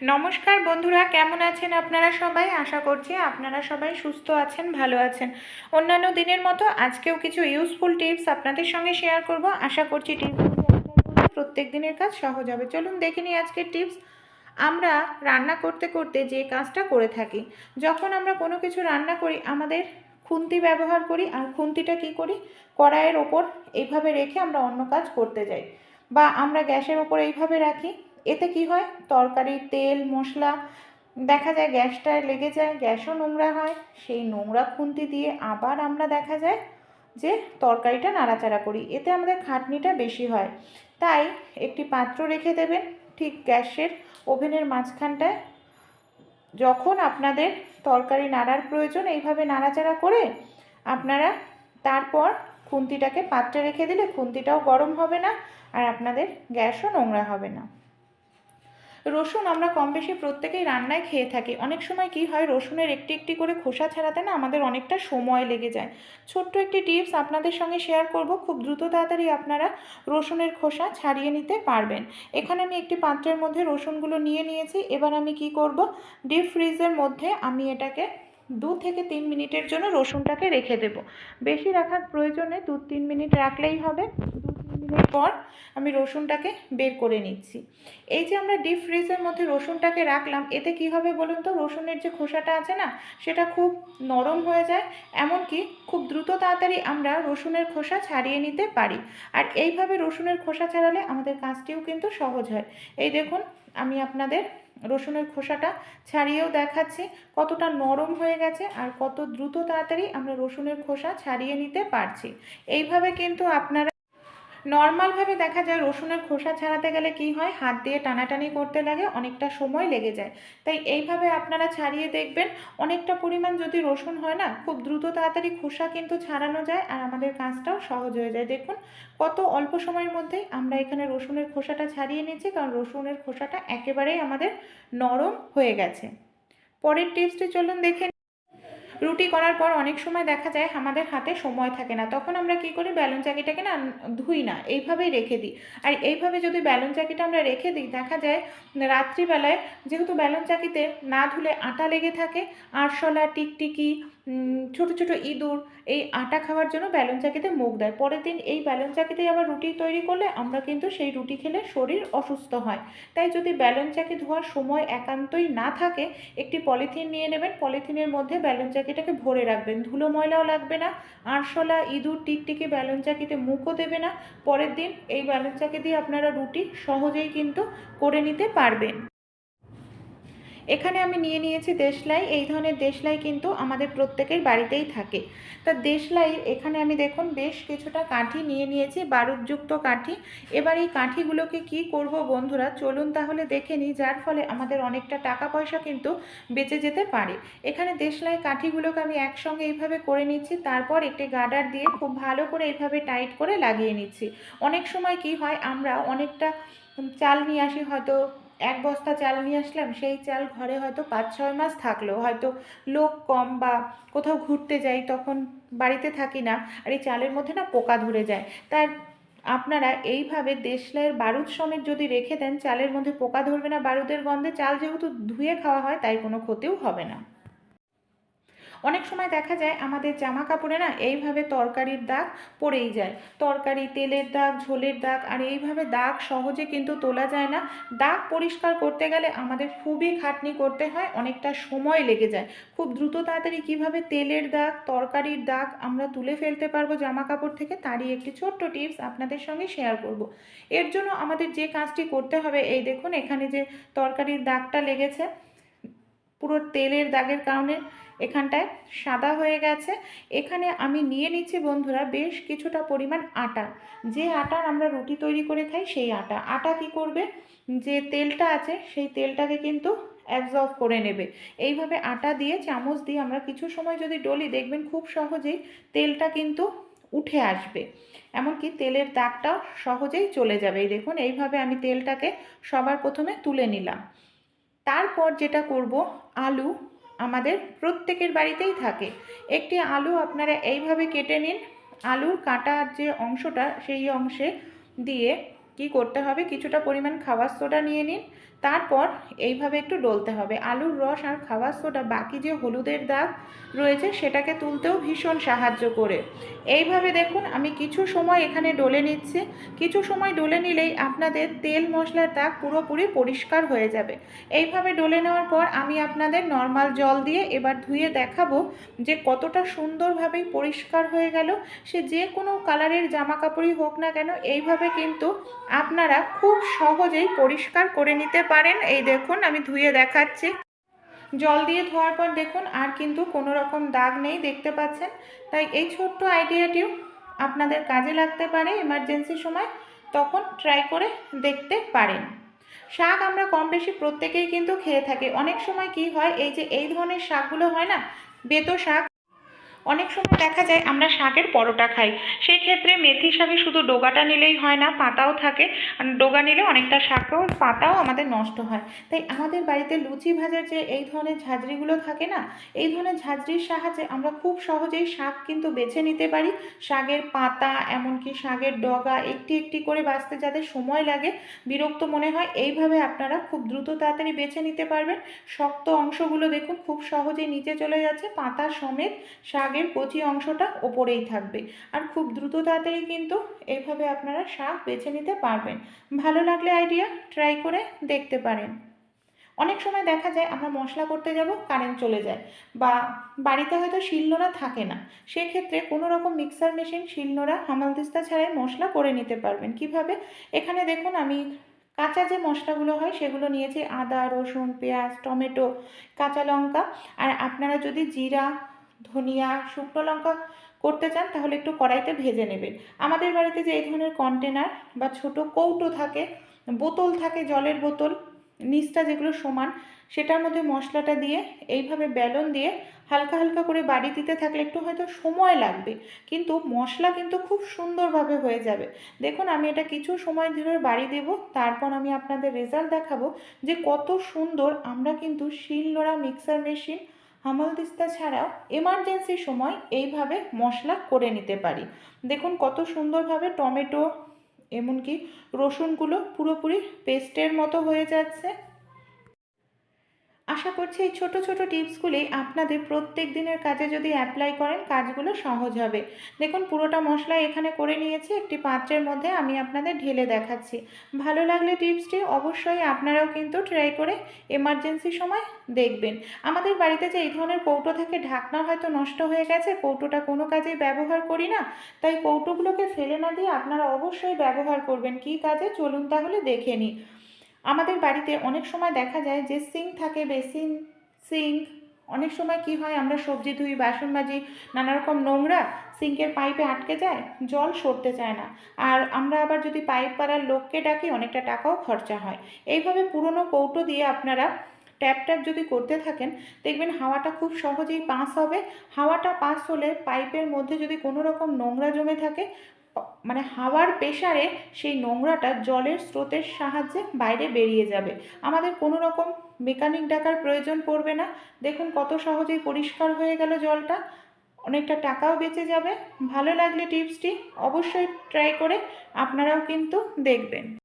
নমস্কার বন্ধুরা, কেমন আছেন আপনারা সবাই? আশা করছি আপনারা সবাই সুস্থ আছেন, ভালো আছেন। অন্যান্য দিনের মতো আজকেও কিছু ইউজফুল টিপস আপনাদের সঙ্গে শেয়ার করব। আশা করছি টিপস প্রত্যেক দিনের কাজ সহজ হবে। চলুন দেখে নিই আজকের টিপস আমরা রান্না করতে করতে যে কাজটা করে থাকি, যখন আমরা কোনো কিছু রান্না করি, আমাদের খুন্তি ব্যবহার করি আর খুন্তিটা কি করি? কড়াইয়ের ওপর এইভাবে রেখে আমরা অন্য কাজ করতে যাই বা আমরা গ্যাসের ওপর এইভাবে রাখি। এতে কি হয়? তরকারি তেল, মশলা, দেখা যায় গ্যাসটায় লেগে যায়, গ্যাসও নোংরা হয়। সেই নোংরা খুন্তি দিয়ে আবার আমরা দেখা যায় যে তরকারিটা নাড়াচাড়া করি। এতে আমাদের খাটনিটা বেশি হয়। তাই একটি পাত্র রেখে দেবেন ঠিক গ্যাসের ওভেনের মাঝখানটায়। যখন আপনাদের তরকারি নাড়ার প্রয়োজন, এইভাবে নাড়াচাড়া করে আপনারা তারপর খুন্তিটাকে পাত্রে রেখে দিলে খুন্তিটাও গরম হবে না আর আপনাদের গ্যাসও নোংরা হবে না। রসুন আমরা কম বেশি প্রত্যেকেই রান্নায় খেয়ে থাকি। অনেক সময় কি হয়, রসুনের একটি একটি করে খোসা ছাড়াতে না আমাদের অনেকটা সময় লেগে যায়। ছোট্ট একটি টিপস আপনাদের সঙ্গে শেয়ার করব, খুব দ্রুত তাড়াতাড়ি আপনারা রসুনের খোসা ছাড়িয়ে নিতে পারবেন। এখানে আমি একটি পাত্রের মধ্যে রসুনগুলো নিয়ে নিয়েছি। এবার আমি কি করব ডিপ ফ্রিজের মধ্যে আমি এটাকে দু থেকে তিন মিনিটের জন্য রসুনটাকে রেখে দেব। বেশি রাখার প্রয়োজনে দু তিন মিনিট রাখলেই হবে। পর আমি রসুনটাকে বের করে নিচ্ছি। এই যে আমরা ডিপ ফ্রিজের মধ্যে রসুনটাকে রাখলাম, এতে কি হবে বলুন তো? রসুনের যে খোসাটা আছে না, সেটা খুব নরম হয়ে যায়, এমনকি খুব দ্রুত তাড়াতাড়ি আমরা রসুনের খোসা ছাড়িয়ে নিতে পারি। আর এইভাবে রসুনের খোসা ছাড়ালে আমাদের কাজটিও কিন্তু সহজ হয়। এই দেখুন, আমি আপনাদের রসুনের খোসাটা ছাড়িয়েও দেখাচ্ছি, কতটা নরম হয়ে গেছে আর কত দ্রুত তাড়াতাড়ি আমরা রসুনের খোসা ছাড়িয়ে নিতে পারছি। এইভাবে কিন্তু আপনারা নর্মালভাবে দেখা যায় রসুনের খোসা ছাড়াতে গেলে কি হয়? হাত দিয়ে টানাটানি করতে লাগে, অনেকটা সময় লেগে যায়। তাই এইভাবে আপনারা ছাড়িয়ে দেখবেন, অনেকটা পরিমাণ যদি রসুন হয় না, খুব দ্রুত তাড়াতাড়ি খোসা কিন্তু ছাড়ানো যায় আর আমাদের কাজটাও সহজ হয়ে যায়। দেখুন, কত অল্প সময়ের মধ্যেই আমরা এখানে রসুনের খোসাটা ছাড়িয়ে নিচ্ছি কারণ রসুনের খোসাটা একেবারেই আমাদের নরম হয়ে গেছে। পরের টিপসটি চলুন দেখে রুটি করার পর অনেক সময় দেখা যায় আমাদের হাতে সময় থাকে না। তখন আমরা কি করি? ব্যালুন চাকিটাকে না ধুই না, এইভাবেই রেখে দিই। আর এইভাবে যদি ব্যালুন চাকিটা আমরা রেখে দিই, দেখা যায় রাত্রিবেলায় যেহেতু ব্যালুন চাকিতে না ধুলে আটা লেগে থাকে, আরশোলা, টিকটিকি ছোট ছোট ইঁদুর, এই আটা খাওয়ার জন্য ব্যালন চাকিতে মুখ দেয়। পরের দিন এই ব্যালন চাকিতেই আবার রুটি তৈরি করলে আমরা কিন্তু সেই রুটি খেলে শরীর অসুস্থ হয়। তাই যদি ব্যালন চাকি ধোয়ার সময় একান্তই না থাকে, একটি পলিথিন নিয়ে নেবেন। পলিথিনের মধ্যে ব্যালন চাকিটাকে ভরে রাখবেন। ধুলো ময়লাও লাগবে না। আরশোলা, ইঁদুর, টিকটিকি ব্যালন চাকিতে মুখও দেবে না। পরের দিন এই ব্যালন চাকি দিয়ে আপনারা রুটি সহজেই কিন্তু করে নিতে পারবেন। এখানে আমি নিয়ে নিয়েছি দেশলাই। এই ধরনের দেশলাই কিন্তু আমাদের প্রত্যেকের বাড়িতেই থাকে। তা দেশলাই, এখানে আমি দেখুন বেশ কিছুটা কাঠি নিয়ে নিয়েছি, বারুদযুক্ত কাঠি। এবার এই কাঠিগুলোকে কি করব বন্ধুরা? চলুন তাহলে দেখে নিই, যার ফলে আমাদের অনেকটা টাকা পয়সা কিন্তু বেঁচে যেতে পারে। এখানে দেশলাই কাঠিগুলোকে আমি একসঙ্গে এইভাবে করে নিচ্ছি, তারপর একটি গার্ডার দিয়ে খুব ভালো করে এইভাবে টাইট করে লাগিয়ে নিচ্ছি। অনেক সময় কি হয়, আমরা অনেকটা চাল নিয়ে আসি, হয়তো এক বস্তা চাল নিয়ে আসলাম, সেই চাল ঘরে হয়তো পাঁচ, ছয় মাস থাকল। হয়তো লোক কম বা কোথাও ঘুরতে যাই, তখন বাড়িতে থাকি না। আর এই চালের মধ্যে না পোকা ধরে যায়। তার আপনারা এইভাবে দেশলাইয়ের বারুদ সমেত যদি রেখে দেন, চালের মধ্যে পোকা ধরবে না, বারুদের গন্ধে চাল যেহেতু ধুয়ে খাওয়া হয়, তাই কোনো ক্ষতিও হবে না। অনেক সময় দেখা যায় আমাদের জামা কাপড়ে না এইভাবে তরকারির দাগ পড়েই যায়। তরকারি, তেলের দাগ, ঝোলের দাগ, আর এইভাবে দাগ সহজে কিন্তু তোলা যায় না। দাগ পরিষ্কার করতে গেলে আমাদের খুবই খাটনি করতে হয়, অনেকটা সময় লেগে যায়। খুব দ্রুত তাড়াতাড়ি কীভাবে তেলের দাগ, তরকারির দাগ আমরা তুলে ফেলতে পারব জামা কাপড় থেকে, তারই একটি ছোট্ট টিপস আপনাদের সঙ্গে শেয়ার করব। এর জন্য আমাদের যে কাজটি করতে হবে, এই দেখুন এখানে যে তরকারির দাগটা লেগেছে, পুরো তেলের দাগের কারণে এখানটায় সাদা হয়ে গেছে। এখানে আমি নিয়ে নিচ্ছি বন্ধুরা বেশ কিছুটা পরিমাণ আটা। যে আটার আমরা রুটি তৈরি করে খাই সেই আটা। আটা কি করবে? যে তেলটা আছে সেই তেলটাকে কিন্তু অ্যাবজর্ব করে নেবে। এইভাবে আটা দিয়ে, চামচ দিয়ে আমরা কিছু সময় যদি ডলি, দেখবেন খুব সহজেই তেলটা কিন্তু উঠে আসবে। এমনকি তেলের দাগটাও সহজেই চলে যাবে। এই দেখুন, এইভাবে আমি তেলটাকে সবার প্রথমে তুলে নিলাম। তারপর যেটা করব, আলু আমাদের প্রত্যেকের বাড়িতেই থাকে। একটি আলু আপনারা এইভাবে কেটে নিন। আলুর কাটার যে অংশটা, সেই অংশে দিয়ে কি করতে হবে? কিছুটা পরিমাণ খাবার সোডা নিয়ে নিন। তারপর এইভাবে একটু ডলতে হবে। আলুর রস আর খাওয়ার সোডা বাকি যে হলুদের দাগ রয়েছে সেটাকে তুলতেও ভীষণ সাহায্য করে। এইভাবে দেখুন আমি কিছু সময় এখানে ডলে নিচ্ছি। কিছু সময় ডলে নিলেই আপনাদের তেল মশলার দাগ পুরোপুরি পরিষ্কার হয়ে যাবে। এইভাবে ডলে নেওয়ার পর আমি আপনাদের নর্মাল জল দিয়ে এবার ধুয়ে দেখাবো যে কতটা সুন্দরভাবেই পরিষ্কার হয়ে গেল। সে যে কোনো কালারের জামা কাপড়ই হোক না কেন, এইভাবে কিন্তু আপনারা খুব সহজেই পরিষ্কার করে নিতে পারেন। এই দেখুন, আমি ধুয়ে দেখাচ্ছি। জল দিয়ে ধোয়ার পর দেখুন, আর কিন্তু কোনো রকম দাগ নেই, দেখতে পাচ্ছেন? তাই এই ছোট্ট আইডিয়াটিও আপনাদের কাজে লাগতে পারে এমার্জেন্সি সময়, তখন ট্রাই করে দেখতে পারেন। শাক আমরা কম বেশি প্রত্যেকেই কিন্তু খেয়ে থাকি। অনেক সময় কি হয়, এই যে এই ধরনের শাকগুলো হয় না, বেতো শাক অনেক সময় দেখা যায় আমরা শাকের পরোটা খাই। সেই ক্ষেত্রে মেথি শাকে শুধু ডোগাটা নিলেই হয় না, পাতাও থাকে। ডোগা নিলে অনেকটা শাকও, পাতাও আমাদের নষ্ট হয়। তাই আমাদের বাড়িতে লুচি ভাজার যে এই ধরনের ঝাঁঝরিগুলো থাকে না, এই ধরনের ঝাঁঝরির সাহায্যে আমরা খুব সহজেই শাক কিন্তু বেছে নিতে পারি। শাকের পাতা, এমনকি শাকের ডগা একটি একটি করে বাঁচতে যাদের সময় লাগে, বিরক্ত মনে হয়, এইভাবে আপনারা খুব দ্রুত তাড়াতাড়ি বেছে নিতে পারবেন। শক্ত অংশগুলো দেখুন, খুব সহজেই নিচে চলে যাচ্ছে, পাতা সমেত শাকের কচি অংশটা ওপরেই থাকবে। আর খুব দ্রুত তাড়াতাড়ি কিন্তু এইভাবে আপনারা শাক বেছে নিতে পারবেন। ভালো লাগলে আইডিয়া ট্রাই করে দেখতে পারেন। অনেক সময় দেখা যায় আমরা মশলা করতে যাব কারেন্ট চলে যায় বা বাড়িতে হয়তো শিলনোড়া থাকে না। সেক্ষেত্রে কোনো রকম মিক্সার মেশিন শিলনোড়া, হামালদিস্তা ছাড়াই মশলা করে নিতে পারবেন। কীভাবে? এখানে দেখুন আমি কাঁচা যে মশলাগুলো হয় সেগুলো নিয়েছি আদা, রসুন, পেঁয়াজ, টমেটো, কাঁচা লঙ্কা। আর আপনারা যদি জিরা ধনিয়া, শুকনো লঙ্কা করতে চান, তাহলে একটু কড়াইতে ভেজে নেবেন। আমাদের বাড়িতে যে এই ধরনের কন্টেনার বা ছোট কৌটো থাকে, বোতল থাকে, জলের বোতল, নিচটা যেগুলো সমান, সেটার মধ্যে মশলাটা দিয়ে, এইভাবে বেলন দিয়ে হালকা হালকা করে বাড়ি দিতে থাকলে একটু হয়তো সময় লাগবে, কিন্তু মশলা কিন্তু খুব সুন্দরভাবে হয়ে যাবে। দেখুন, আমি এটা কিছু সময় ধরে বাড়ি দেব, তারপর আমি আপনাদের রেজাল্ট দেখাবো যে কত সুন্দর আমরা কিন্তু শিলনোড়া মিক্সার মেশিন হামালদিস্তা ছাড়াও এমার্জেন্সি সময় এইভাবে মশলা করে নিতে পারি। দেখুন কত সুন্দরভাবে টমেটো, এমনকি রসুনগুলো পুরোপুরি পেস্টের মতো হয়ে যাচ্ছে। আশা করছি এই ছোট ছোট টিপসগুলি আপনাদের প্রত্যেক দিনের কাজে যদি অ্যাপ্লাই করেন, কাজগুলো সহজ হবে। দেখুন, পুরোটা মশলা এখানে করে নিয়েছি, একটি পাত্রের মধ্যে আমি আপনাদের ঢেলে দেখাচ্ছি। ভালো লাগলে টিপসটি অবশ্যই আপনারাও কিন্তু ট্রাই করে এমার্জেন্সি সময় দেখবেন। আমাদের বাড়িতে যে এই ধরনের কৌটো থাকে, ঢাকনা হয়তো নষ্ট হয়ে গেছে, কৌটোটা কোনো কাজেই ব্যবহার করি না। তাই কৌটোগুলোকে ফেলে না দিয়ে আপনারা অবশ্যই ব্যবহার করবেন। কী কাজে? চলুন তাহলে দেখে নিই। আমাদের বাড়িতে অনেক সময় দেখা যায় যে সিঙ্ক থাকে, বেসিন সিঙ্ক অনেক সময় কি হয়, আমরা সবজি ধুই, বাসন মাজি নানা রকম নোংরা সিঙ্কের পাইপে আটকে যায়, জল সরতে চায় না। আর আমরা আবার যদি পাইপ পাড়ার লোককে ডাকি, অনেকটা টাকাও খরচা হয়। এইভাবে পুরনো কৌটো দিয়ে আপনারা ট্যাপ ট্যাপ যদি করতে থাকেন, দেখবেন হাওয়াটা খুব সহজেই পাস হবে। হাওয়াটা পাস হলে পাইপের মধ্যে যদি কোনো রকম নোংরা জমে থাকে মানে হাওয়ার প্রেশারে সেই নোংরাটা জলের স্রোতের সাহায্যে বাইরে বেরিয়ে যাবে। আমাদের কোনো রকম মেকানিক ডাকার প্রয়োজন পড়বে না। দেখুন কত সহজেই পরিষ্কার হয়ে গেল জলটা। অনেকটা টাকাও বেঁচে যাবে। ভালো লাগলে টিপসটি অবশ্যই ট্রাই করে আপনারাও কিন্তু দেখবেন।